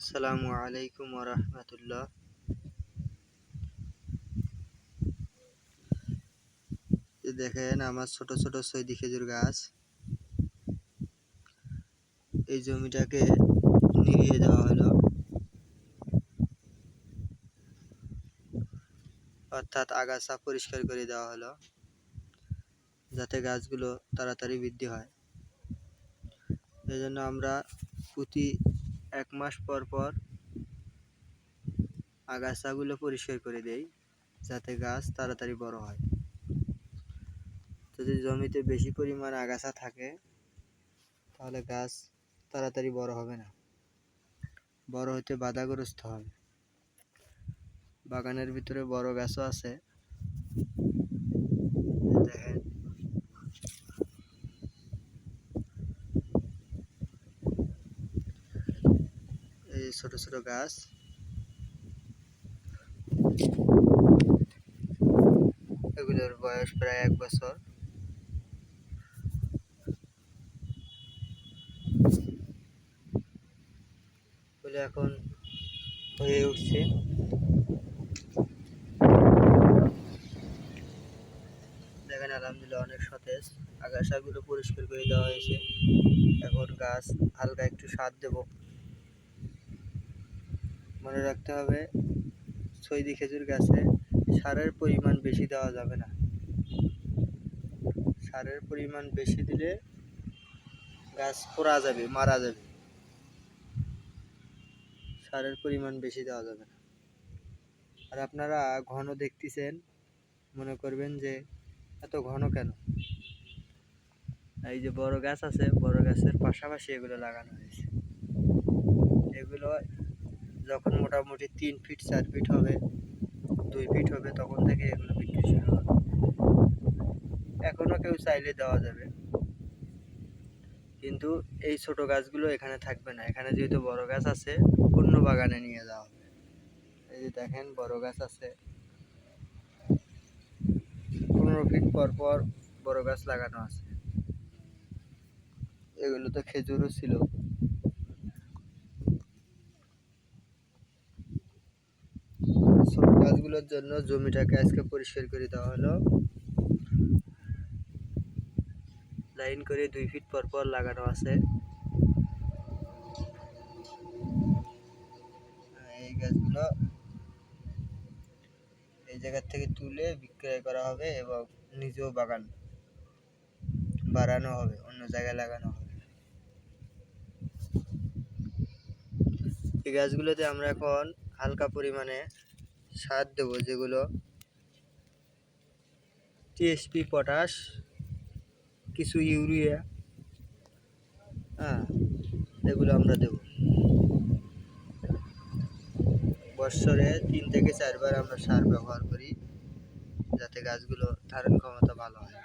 আসসালামু আলাইকুম রহমতুল্লাহ। দেখেন আমার ছোট ছোট সৈদি খেজুর গাছ। এই জমিটাকে নিয়ে দেওয়া হলো। অর্থাৎ আগাছা পরিষ্কার করে দেওয়া হলো, যাতে গাছগুলো তাড়াতাড়ি বৃদ্ধি হয়। এই জন্য আমরা প্রতি এক মাস পর পর আগাছাগুলো পরিষ্কার করে দেই, যাতে গাছ তাড়াতাড়ি বড় হয়। যদি জমিতে বেশি পরিমাণ আগাছা থাকে, তাহলে গাছ তাড়াতাড়ি বড় হবে না। বড় হতে বাধাগ্রস্ত হবে। বাগানের ভিতরে বড় গাছও আছে দেখেন এই ছোট ছোট গাছ। এগুলোর বয়স প্রায় এক বছর। এখন হয়ে উঠছে। দেখেন, আলহামদুলিল্লাহ অনেক সতেজ। আগাছাগুলো পরিষ্কার করে দেওয়া হয়েছে। এখন গাছ হালকা একটু সার দেব। মনে রাখতে হবে, সৈদি খেজুর গাছে সারের পরিমাণ বেশি দেওয়া যাবে না। সারের পরিমাণ বেশি দিলে গাছ পোড়া যাবে, মারা যাবে। সারের পরিমাণ বেশি দেওয়া যাবে না। আর আপনারা ঘন দেখতেছেন, মনে করবেন যে এত ঘন কেন? এই যে বড় গাছ আছে, বড় গাছের পাশাপাশি এগুলো লাগানো হয়েছে। এগুলো যখন মোটামুটি তিন ফিট চার ফিট হবে, দুই ফিট হবে, তখন থেকে এগুলো বিক্রি শুরু হবে। এখনও কেউ চাইলে দেওয়া যাবে। কিন্তু এই ছোট গাছগুলো এখানে থাকবে না। এখানে যেহেতু বড় গাছ আছে, অন্য বাগানে নিয়ে যাওয়া হবে। এই যে দেখেন, বড় গাছ আছে। পনেরো ফিট পর পর বড় গাছ লাগানো আছে। এগুলো তো খেজুরও ছিল ছোট গাছগুলোর জন্য জমিটাকে আজকে পরিষ্কার করে দেওয়া হলো। লাইন করে দুই ফিট পর পর লাগানো আছে। এই গাছগুলো এই জায়গার থেকে তুলে বিক্রয় করা হবে এবং নিজেও বাগান বাড়ানো হবে, অন্য জায়গায় লাগানো হবে। এই গাছগুলোতে আমরা এখন হালকা পরিমাণে সার দেবো, যেগুলো টিএসপি পটাশ কিছু ইউরিয়া হ্যাঁ এগুলো আমরা দেব। বৎসরে তিন থেকে চারবার আমরা সার ব্যবহার করি, যাতে গাছগুলো ধারণ ক্ষমতা ভালো হয়।